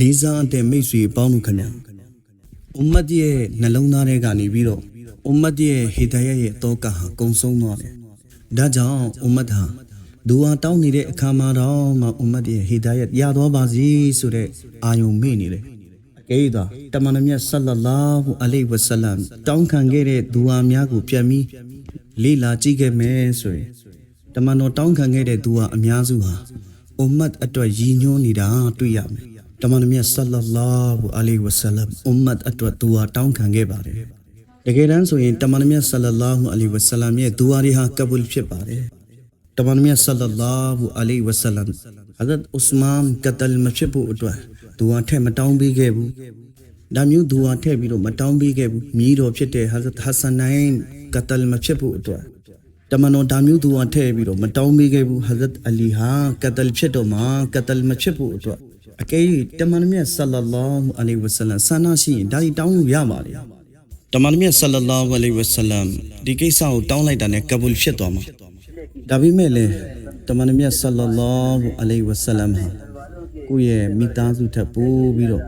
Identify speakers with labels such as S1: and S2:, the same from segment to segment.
S1: လေးစားတဲ့မိတ်ဆွေအပေါင်းတို့ခင်ဗျာအွမ်မတ်ရဲ့နှလုံးသားထဲကနေပြီးတော့အွမ်မတ်ရဲ့ဟေဒယရဲ့တောကဟာကုံဆုံးသွားတယ်ဒါကြောင့်အွမ်မတ်ဟာဒူဝါတောင်းနေတဲ့အခါမှာတော့မှအွမ်မတ်ရဲ့ဟေဒယရသွားပါစီဆိုတဲ့အာယုံမေ့နေတယ်အကဲဒါတမန်တော်မြတ်ဆလလာဟူအလိဝဆလမ်တောင်းခံခဲ့တဲ့ဒူဝါများကိုပြန်ပြီးလေ့လာကြည့်ခဲ့မယ်ဆိုရင်တမန်တော်တောင်းခံခဲ့တဲ့ဒူဝါအများစုဟာအွမ်မတ်အတွက်ရည်ညွှန်းနေတာတွေ့ရမယ် တမန်တော်မြတ်ဆလလာဟူအလိဝဆလမ်အွမ်မတ်အတွက်ဒူဝါတောင်းခံခဲ့ပါတယ်တကယ်တမ်းဆိုရင်တမန်တော်မြတ်ဆလလာဟူအလိဝဆလမ်ရဲ့ဒူဝါတွေဟာကဘူလ်ဖြစ်ပါတယ်တမန်မြတ်ဆလလာဟူအလိဝဆလမ်ဟဇရတ်ဥစမန်ကတလ်မဖြစ်ဖို့အတွက်ဒူဝါထက်မတောင်းပေးခဲ့ဘူးဒါမျိုးဒူဝါထည့်ပြီးတော့မတောင်းပေးခဲ့ဘူးမြည်တော်ဖြစ်တဲ့ဟဇရတ်ဟဆန်နိုင်ကတလ်မဖြစ်ဖို့အတွက်တမန်တော်ဒါမျိုးဒူဝါထည့်ပြီးတော့မတောင်းပေးခဲ့ဘူးဟဇရတ်အလီဟာကတလ်ဖြစ်တော့မှာကတလ်မဖြစ်ဖို့အတွက် အကဲ၍တမန်မြတ်ဆလလာဟူအလိဝဆလမ်ဆန္ဒရှိရင်ဒါဒီတောင်းလို့ရပါလေတမန်မြတ်ဆလလာဟူအလိဝဆလမ်ဒီကိစ္စကိုတောင်းလိုက်တာနဲ့ကဘူလ်ဖြစ်သွားမှာဒါပေမဲ့လည်းတမန်တော်မြတ်ဆလလာဟူအလိဝဆလမ်ဟာကိုယ့်ရဲ့မိသားစုထပ်ပို့ပြီးတော့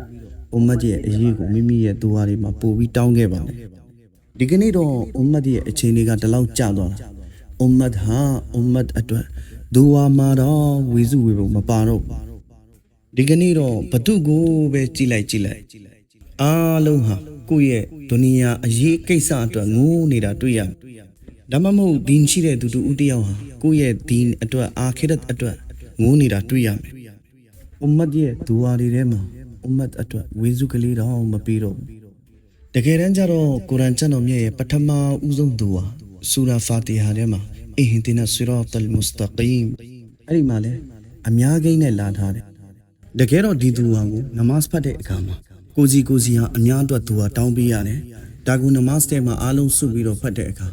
S1: အွမ်မတ်ရဲ့အရေးကိုမိမိရဲ့သူဝါတွေမှာပို့ပြီးတောင်းခဲ့ပါတယ်ဒီကနေ့တော့အွမ်မတ်ရဲ့အခြေအနေကဒီလောက်ကျသွားတာအွမ်မတ်ဟာအွမ်မတ်အတွက်ဒူဝါမှာတော့ဝေစုဝေဖို့မပါတော့ဘူး ဒီကနေ့တော့ဘသူကိုပဲကြည်လိုက်ကြည်လိုက်အားလုံးဟာကိုယ့်ရဲ့ဒုနီယာအရေးကိစ္စအတွက်ငိုးနေတာတွေ့ရတယ်ဒါမှမဟုတ်ဒင်းရှိတဲ့သူတူဦးတယောက်ဟာကိုယ့်ရဲ့ဒင်းအတွက်အာခိရတ်အတွက်ငိုးနေတာတွေ့ရမယ်။အွမ်မတ်ရဲ့ဒူဝါတွေထဲမှာအွမ်မတ်အတွက်ဝေစုကလေးတော့မပြီးတော့ဘူး။တကယ်တမ်းကျတော့ကုရ်အာန်ကျမ်းတော်မြတ်ရဲ့ပထမဦးဆုံးဒူဝါဆူရာဖာတီဟာထဲမှာအဟင်ဒီနာဆီရာတ်အလ်မုစတကီမ်အဲ့ဒီမှာလဲအများကိန်းနဲ့လာထားတယ်။ တကယ်တော့ဒီဒူဝါကိုနမတ်ဖတ်တဲ့အခါမှာကိုစီကိုစီဟာအများအတွက်ဒူဝါတောင်းပေးရတယ်။ဒါကူနမတ်တဲ့မှာအားလုံးစုပြီးတော့ဖတ်တဲ့အခါ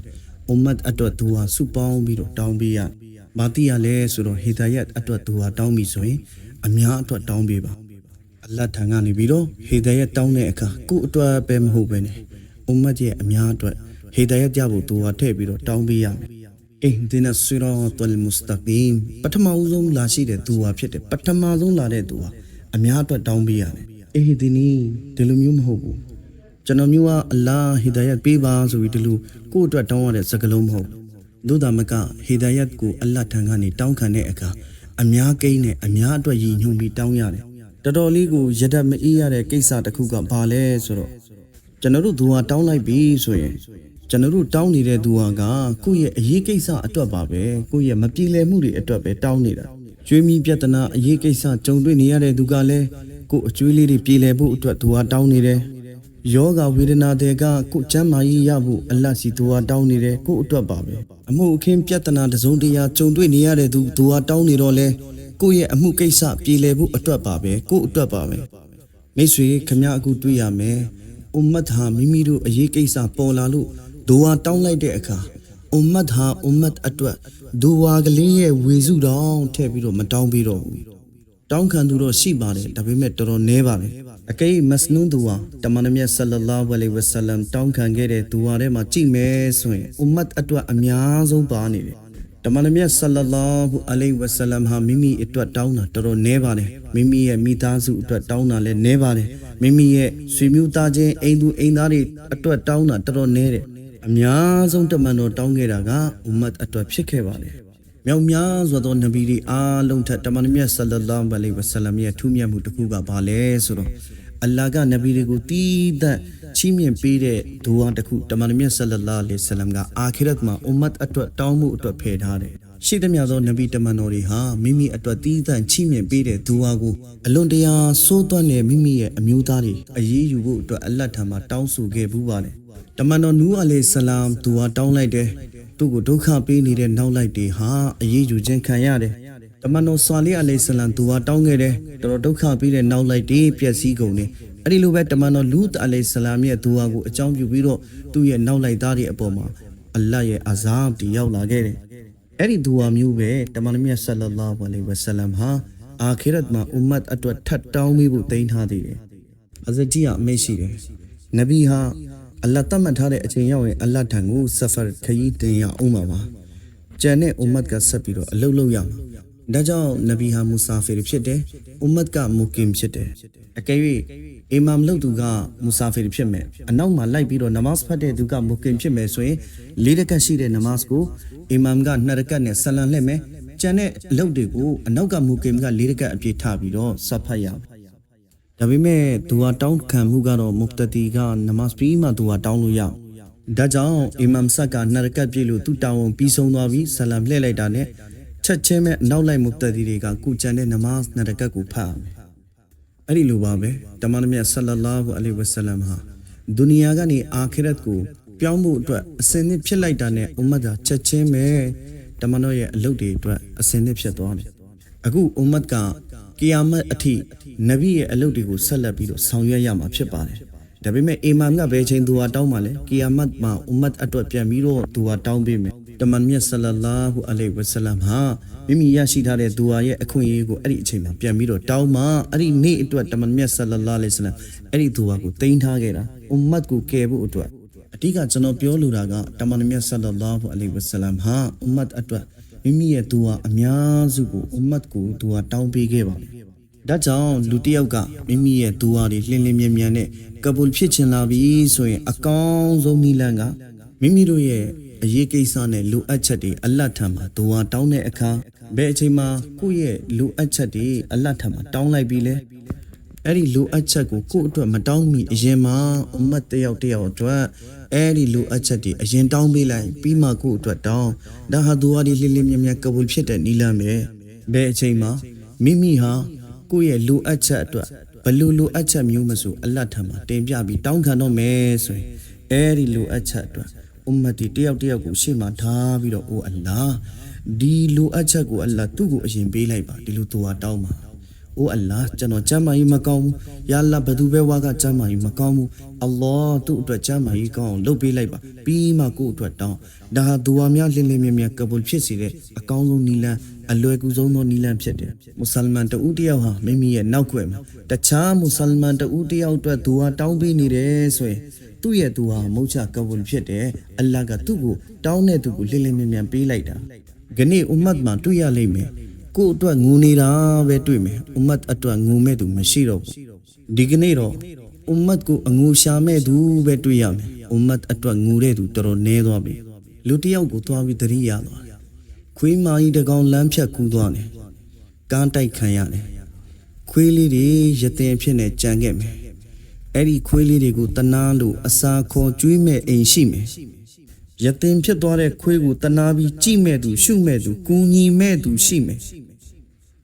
S1: အွမ်မတ်အတွက်ဒူဝါစုပေါင်းပြီးတော့တောင်းပေးရ။ဘာတိရလဲဆိုတော့ဟေဒါယတ်အတွက်ဒူဝါတောင်းပြီဆိုရင်အများအတွက်တောင်းပေးပါ။အလတ်ထံကနေပြီးတော့ဟေဒါယတ်တောင်းတဲ့အခါကို့အတွက်ပဲမဟုတ်ပဲနဲ့အွမ်မတ်ရဲ့အများအတွက်ဟေဒါယတ်ကြဖို့ဒူဝါထည့်ပြီးတော့တောင်းပေးရမယ်။ အင်ဒီနဆီရာတ်အလ်မုစတကီမ်ပထမဦးဆုံးလာရှိတဲ့ဒူဝါဖြစ်တယ်ပထမဆုံးလာတဲ့ဒူဝါအများအတွက်တောင်းပေးရတယ်။အေဟဒီနီဒီလိုမျိုးမဟုတ်ဘူး။ကျွန်တော်မျိုးကအလ္လာဟ်ဟီဒါယတ်ပေးပါဆိုပြီးဒီလိုကိုယ့်အတွက်တောင်းရတဲ့စကားလုံးမဟုတ်ဘူးသို့တာမကဟီဒါယတ်ကိုအလ္လာဟ်ထံကနေတောင်းခံတဲ့အခါအများကိန်းနဲ့အများအတွက်ရည်ညွှန်းပြီးတောင်းရတယ်တော်တော်လေးကိုရဒတ်မအေးရတဲ့ကိစ္စတစ်ခုကဘာလဲဆိုတော့ကျွန်တော်တို့ဒူဟာတောင်းလိုက်ပြီဆိုရင် ကျွန်တော်တို့တောင်းနေတဲ့ဒူဟာကကိုယ့်ရဲ့အရေးကိစ္စအတွက်ပါပဲကိုယ့်ရဲ့မပြေလည်မှုတွေအတွက်ပဲတောင်းနေတာကျွေးမီပြဿနာအရေးကိစ္စကြုံတွေ့နေရတဲ့သူကလည်းကိုယ့်အကျွေးလေးတွေပြေလည်ဖို့အတွက်ဒူဟာတောင်းနေတယ်ယောဂဝေဒနာတွေကကိုယ်ကျမ်းမာရေးရဖို့အလတ်စီသူဟာတောင်းနေတယ်ကိုယ့်အတွက်ပါပဲအမှုအခင်းပြဿနာတစ်စုံတစ်ရာကြုံတွေ့နေရတဲ့သူသူဟာတောင်းနေတော့လဲကိုယ့်ရဲ့အမှုကိစ္စပြေလည်ဖို့အတွက်ပါပဲကိုယ့်အတွက်ပါပဲမိတ်ဆွေခမအခုတွေ့ရမယ်အွမ်မတ်ဟာမိမိတို့အရေးကိစ္စပေါ်လာလို့ ဒူဟာတောင်းလိုက်တဲ့အခါအွမ်မတ်ဟာအွမ်မတ်အတွက်ဒူဟာကလေးရဲ့ဝေစုတော်ထည့်ပြီးတော့မတောင်းပြီးတော့ဘူးတောင်းခံသူတော့ရှိပါတယ်ဒါပေမဲ့တော်တော်နည်းပါပဲအကိမစနုဒူဝါတမန်တော်မြတ်ဆလလာဟူအလိုင်ဝဆလမ်တောင်းခံခဲ့တဲ့ဒူဝါထဲမှာကြည့်မယ်ဆိုရင်အွမ်မတ်အတွက်အများဆုံးပါနေတယ်တမန်တော်မြတ်ဆလလာဟူအလိုင်ဝဆလမ်ဟာမိမိအတွက်တောင်းတာတော်တော်နည်းပါတယ်မိမိရဲ့မိသားစုအတွက်တောင်းတာလည်းနည်းပါတယ်မိမိရဲ့ဆွေမျိုးသားချင်းအိမ်သူအိမ်သားတွေအတွက်တောင်းတာတော်တော်နည်းတယ် အများဆုံးတမန်တော်တောင်းခဲ့တာကအွမ်မတ်အတွက်ဖြစ်ခဲ့ပါတယ်မြောက်များစွာသောနဗီတွေအားလုံးထက်တမန်တော်မြတ်ဆလလာဟူအလိုင်ဝဆလမ်ရဲ့ထူးမြတ်မှုတစ်ခုကဘာလဲဆိုတော့အလ္လာဟ်ကနဗီတွေကိုတီးသန့်ချီးမြှင့်ပေးတဲ့ဒူဝါတစ်ခုတမန်တော်မြတ်ဆလလာလေဆလမ်ကအာခိရတ်မှာအွမ်မတ်အတွက်တောင်းမှုအတွက်ဖယ်ထားတယ်ရှိသမျှသောနဗီတမန်တော်တွေဟာမိမိအတွက်တီးသန့်ချီးမြှင့်ပေးတဲ့ဒူဝါကိုအလွန်တရာစိုးသွမ်းတဲ့မိမိရဲ့အမျိုးသားတွေအရေးယူဖို့အတွက်အလတ်ထံမှာတောင်းဆိုခဲ့ဘူးပါတယ် တမန်တော်နူးအလေဆလမ်ဒူဝါတောင်းလိုက်တယ်သူ့ကိုဒုက္ခပေးနေတဲ့နောက်လိုက်တွေဟာအရေးယူခြင်းခံရတယ်။တမန်တော်ဆွာလီအလိဆလမ်သူဟာတောင်းခဲ့တယ်တော်တော်ဒုက္ခပေးတဲ့နောက်လိုက်တွေပျက်စီးကုန်တယ်။အဲ့ဒီလိုပဲတမန်တော်လူသအလိဆလမ်ရဲ့သူဟာကိုအကြောင်းပြုပြီးတော့သူ့ရဲ့နောက်လိုက်သားတွေအပေါ်မှာအလ္လာဟ်ရဲ့အဇာဘ်တီရောက်လာခဲ့တယ်။အဲ့ဒီသူဟာမျိုးပဲတမန်တော်မြတ်ဆလလာဟူအလိုင်ဝဆလမ်ဟာအာခိရတ်မှာအွမ်မတ်အတွက်ထပ်တောင်းမိဖို့တိန်ထားသေးတယ်။အဇဂျီကအမိတ်ရှိတယ်။နဗီဟာ အလ္လာဟ်တတ်မှတ်ထားတဲ့အချိန်ရောက်ရင်အလ္လာဟ်ထံကိုဆဖာခရီးတင်ရအောင်ပါပါ။ကျန်တဲ့အွမ်မတ်ကဆက်ပြီးတော့အလုတ်လုတ်ရမှာဒါကြောင့်နဗီဟာမူဆာဖီဖြစ်တယ်။အွမ်မတ်ကမူကင်ဖြစ်တယ်။အကယ်၍အီမမ်လုပ်သူကမူဆာဖီဖြစ်မယ်။အနောက်မှာလိုက်ပြီးတော့နမတ်ဖတ်တဲ့သူကမူကင်ဖြစ်မယ်ဆိုရင်လေးရကတ်ရှိတဲ့နမတ်ကိုအီမမ်ကနှစ်ရကတ်နဲ့ဆလန်လှည့်မယ်။ကျန်တဲ့အလုပ်တွေကိုအနောက်ကမူကင်ကလေးရကတ်အပြည့်ထားပြီးတော့စပ်ဖတ်ရမယ်။ ဒါပေမဲ့သူဟာတောင်းခံမှုကတော့မုဖတတီကနမတ်ပြီးမှသူဟာတောင်းလို့ရအောင်။ဒါကြောင့်အီမမ်ဆက်ကနှစ်ရကတ်ပြည့်လို့သူတောင်းဝန်ပြီးဆုံးသွားပြီးဆလန်လှည့်လိုက်တာနဲ့ချက်ချင်းမဲ့အနောက်လိုက်မုဖတတီတွေကကုကျန်တဲ့နမတ်နှစ်ရကတ်ကိုဖတ်ရမယ်။အဲ့ဒီလိုပါပဲတမန်တော်မြတ်ဆလလာဟူအလိုင်ဝဆလမ်ဟာဒုနီယာကနေအာခိရတ်ကိုပြောင်းဖို့အတွက်အစင်သစ်ဖြစ်လိုက်တာနဲ့အွမ်မတ်ကချက်ချင်းပဲတမန်တော်ရဲ့အလုပ်တွေအတွက်အစင်သစ်ဖြစ်သွားတယ်။အခုအွမ်မတ်က ကီယာမတ်အထိနဗီရဲ့အလုပ်တွေကိုဆက်လက်ပြီးတော့ဆောင်ရွက်ရမှာဖြစ်ပါတယ်။ဒါပေမဲ့အီမမ်ကဘယ်ချိန်သူဟာတောင်းမှလဲကီယာမတ်မှာအွမ်မတ်အတွက်ပြန်ပြီးတော့သူဟာတောင်းပေးမယ်။တမန်မြတ်ဆလလာဟူအလိုင်ဝဆလမ်ဟာမိမိရရှိထားတဲ့ဒူအာရဲ့အခွင့်အရေးကိုအဲ့ဒီအချိန်မှာပြန်ပြီးတော့တောင်းမှအဲ့ဒီနေ့အတွက်တမန်မြတ်ဆလလာလိဆလမ်အဲ့ဒီဒူအာကိုတင်ထားခဲ့တာအွမ်မတ်ကိုကယ်ဖို့အတွက်အဓိကကျွန်တော်ပြောလိုတာကတမန်မြတ်ဆလလာဟူအလိုင်ဝဆလမ်ဟာအွမ်မတ်အတွက် မိမိရဲ့ဒူအာအများစုကိုအွမ်မတ်ကိုဒူအာတောင်းပေးခဲ့ပါတယ်ဒါကြောင့်လူတစ်ယောက်ကမိမိရဲ့ဒူအာတွေလှင်လင်းမြန်မြန်နဲ့ကပူလ်ဖြစ်ချင်လာပြီဆိုရင် အကောင်းဆုံးနည်းလမ်းကမိမိတို့ရဲ့အရေးကိစ္စနဲ့လိုအပ်ချက်တွေအလတ်ထံမှာဒူအာတောင်းတဲ့အခါဘယ်အချိန်မှာကိုယ့်ရဲ့လိုအပ်ချက်တွေအလတ်ထံမှာတောင်းလိုက်ပြီလဲ အဲ့ဒီလိုအပ်ချက်ကိုကိုယ့်အတွက်မတောင်းမီအရင်မှာအမတ်တယောက်တယောက်အတွက်အဲ့ဒီလိုအပ်ချက်တွေအရင်တောင်းပေးလိုက်ပြီးမှကိုယ့်အတွက်တောင်းဒါဟာဒူအာတွေလှင်လင်းမြန်မြန်ကပူလ်ဖြစ်တဲ့နည်းလမ်းပဲဘယ်အချိန်မှာမိမိဟာကိုယ့်ရဲ့လိုအပ်ချက်အတွက်ဘယ်လိုလိုအပ်ချက်မျိုးမဆိုအလတ်ထံမှာတင်ပြပြီးတောင်းခံတော့မယ်ဆိုရင်အဲ့ဒီလိုအပ်ချက်အတွက်အမတ်ဒီတယောက်တယောက်ကိုရှေ့မှာထားပြီးတော့အိုအလ္လာဒီလိုအပ်ချက်ကိုအလ္လာသူ့ကိုအရင်ပေးလိုက်ပါဒီလိုသူဟာတောင်းပါ အိုအလ္လာကျွန်တော်ကျမ်းမာရေးမကောင်းဘူးယာအလ္လာဘယ်သူပဲဝါကကျမ်းမာရေးမကောင်းဘူးအလ္လာသူ့အတွက်ကျမ်းမာရေးကောင်းအောင်လုပ်ပေးလိုက်ပါပြီးမှကိုယ့်အတွက်တောင်းဒါဟာဒူဝါများလင်းလင်းမြဲမြဲကပူလ်ဖြစ်စေတဲ့အကောင်းဆုံးနီလန်းအလွယ်ကူဆုံးသောနီလန်းဖြစ်တယ်မွတ်ဆလမန်တဦးတယောက်ဟာမိမိရဲ့နောက်ွယ်မှာတခြားမွတ်ဆလမန်တဦးတယောက်အတွက်ဒူဝါတောင်းပေးနေတယ်ဆိုရင်သူ့ရဲ့သူဟာမုတ်ချကပူလ်ဖြစ်တယ်အလ္လာဟ်ကသူ့ကိုတောင်းတဲ့သူကိုလင်းလင်းမြဲမြဲပေးလိုက်တာခနေ့အွမ်မတ်မှာတွေ့ရလိမ့်မယ် ကို့အတွက်ငူနေတာပဲတွေ့မယ်အွမ်မတ်အတွက်ငူမဲ့သူမရှိတော့ဘူးဒီကနေ့တော့အွမ်မတ်ကိုအငူရှာမဲ့သူပဲတွေ့ရမယ်အွမ်မတ်အတွက်ငူတဲ့သူတော်တော်နည်းသွားပြီလူတစ်ယောက်ကိုသွားပြီးတရိရသွားတယ်ခွေးမာကြီးတကောင်လမ်းဖြတ်ကူးသွားတယ်ကန်းတိုက်ခံရတယ်ခွေးလေးတွေရတင်ဖြစ်နေကြံခဲ့မယ်အဲ့ဒီခွေးလေးတွေကိုတနာလို့အစာခေါ်ကျွေးမဲ့အိမ်ရှိမယ် ရတင်ဖြစ်သွားတဲ့ခွေးကိုတနာပြီးကြိမဲ့သူရှုမဲ့သူကူညီမဲ့သူရှိမယ်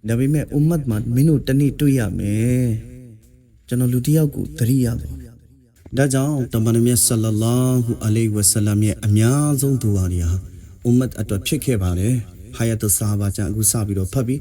S1: ဒါပေမဲ့အွမ်မတ်မှာမင်းတို့တနေ့တွေ့ရမယ်ကျွန်တော်လူတစ်ယောက်ကိုသတိရတော့ဒါကြောင့်တမန်တော်မြတ်ဆလလာဟူအလိုင်ဝဆလမ်ရဲ့အများဆုံးသူဟာတွေဟာအွမ်မတ်အတွက်ဖြစ်ခဲ့ပါတယ်ဟာယတ်ဆာဟာဘာကျန်အခုစပြီးတော့ဖတ်ပြီး